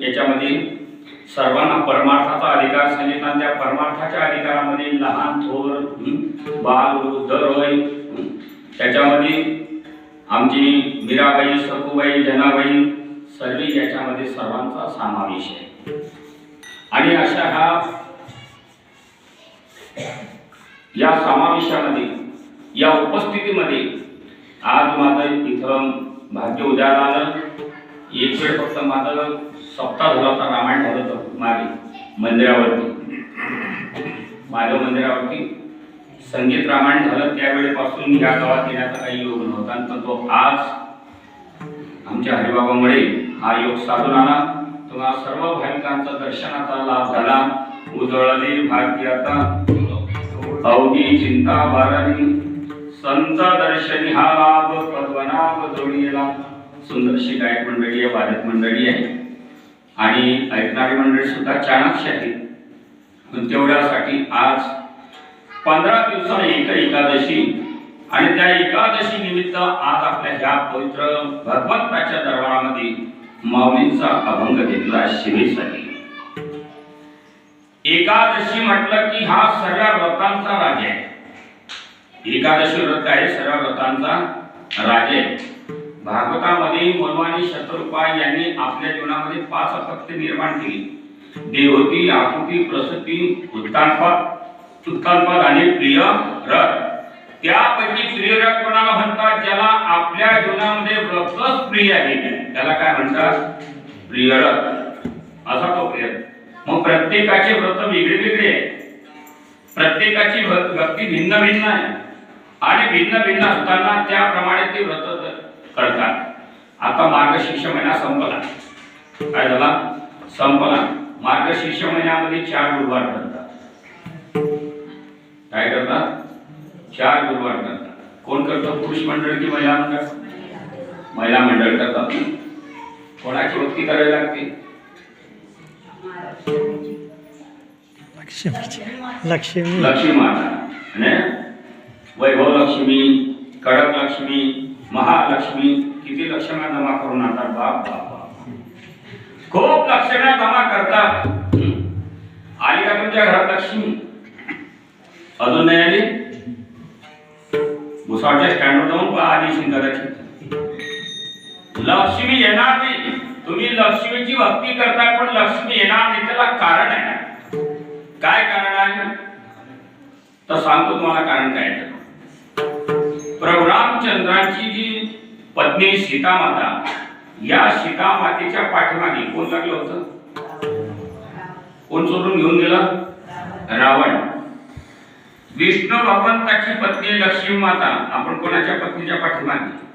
याच्यामध्ये सर्वांना परमार्थाचा अधिकार सांगितला आणि त्या परमार्थाच्या अधिकारामध्ये लहान थोर बाल वृद्ध रोय त्याच्यामध्ये आमची मीराबाई सखूबाई जनाबाई सर्व याच्यामध्ये सर्वांचा समावेश आहे. आणि अशा हा या समावेशामध्ये या उपस्थितीमध्ये आज माझं इथं भाग्य उद्याला आलं एक वेळ फक्त माझं सप्ताह झाला होता रामायण झालं होतं मागे मंदिरावरती. माझ्या मंदिरावरती संगीत रामायण झालं त्यावेळेपासून या गावात येण्याचा काही योग नव्हता. पण तो आज आमच्या हरिबाबामुळे हा योग साधून आला. तुम्हाला सर्व भाविकांचा दर्शनाचा लाभ झाला. उजळली भाग्यता. अवघी चिंता बारानी संत दर्शनी हा लाभ पद्मनाभ जोडीला. सुंदरशी गायक मंडळी आहे वादक मंडळी आहे. आणि ऐकणारी मंडळी सुद्धा चाणाक्ष आहे पण तेवढ्यासाठी आज पंधरा दिवसाने एक एकादशी आणि त्या एकादशी निमित्त आज आपल्या ह्या पवित्र भगवंताच्या दरबारामध्ये माऊलींचा अभंग घेतला शिवेसाठी एकादशी म्हटलं की हा सर्व व्रतांचा राजा आहे. एकादशी व्रत आहे सर्व व्रतांचा राजा आहे. भागवतामध्ये मनवानी शत्रुपा यांनी आपल्या जीवनामध्ये पाच अपत्य निर्माण केली. देवती आकृती प्रसूती उत्तानपद उत्तानपाद आणि प्रिय रथ. त्यापैकी प्रिय रथ कोणाला म्हणतात? ज्याला आपल्या जीवनामध्ये रथच प्रिय आहे. त्याला काय म्हणतात? प्रिय रथ. असा तो प्रिय मग प्रत्येकाचे व्रत वेगळे वेगळे आहे प्रत्येकाची भ- भक्ती भिन्न भिन्न आहे. आणि भिन्न भिन्न असताना त्याप्रमाणे ते व्रत करतात आता मार्गशीर्ष महिना संपला. काय झाला? संपला. मार्गशीर्ष महिन्यामध्ये चार गुरुवार करतात काय करतात चार गुरुवार करतात कोण करतं? पुरुष मंडळ की महिला मंडळ? महिला मंडळ करतात कोणाची भक्ती करावी लागते? लक्ष्मी. लक्ष्मी माता. वैभव लक्ष्मी कडक लक्ष्मी महालक्ष्मी, किती लक्ष्म्या जमा करून बाप बाप खूप जमा करतात. हं. आली का तुमच्या घरात लक्ष्मी? अजून नाही आली? भुसावळच्या स्टँडवर जाऊन पहा आली कदाचित लक्ष्मी येणार नाही. तुम्ही लक्ष्मीची भक्ती करताय, पण लक्ष्मी येणार नाही. त्याला कारण आहे काय कारण आहे? तर सांगतो तुम्हाला कारण काय. प्रभू रामचंद्रांची जी पत्नी सीता माता या सीता मातेच्या पाठीमागे कोण लागलं होतं? कोण सोडून घेऊन गेलं? रावण. विष्णू भगवंताची पत्नी लक्ष्मी माता आपण कोणाच्या पत्नीच्या पाठीमागे?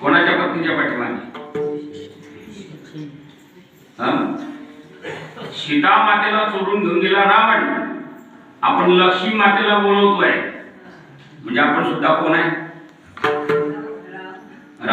कोणाच्या पत्नीच्या पाठीमागे? सीता मातेला चोरून घेऊन गेला रावण. आपण लक्ष्मी मातेला बोलवतोय. म्हणजे आपण सुद्धा कोण आहे?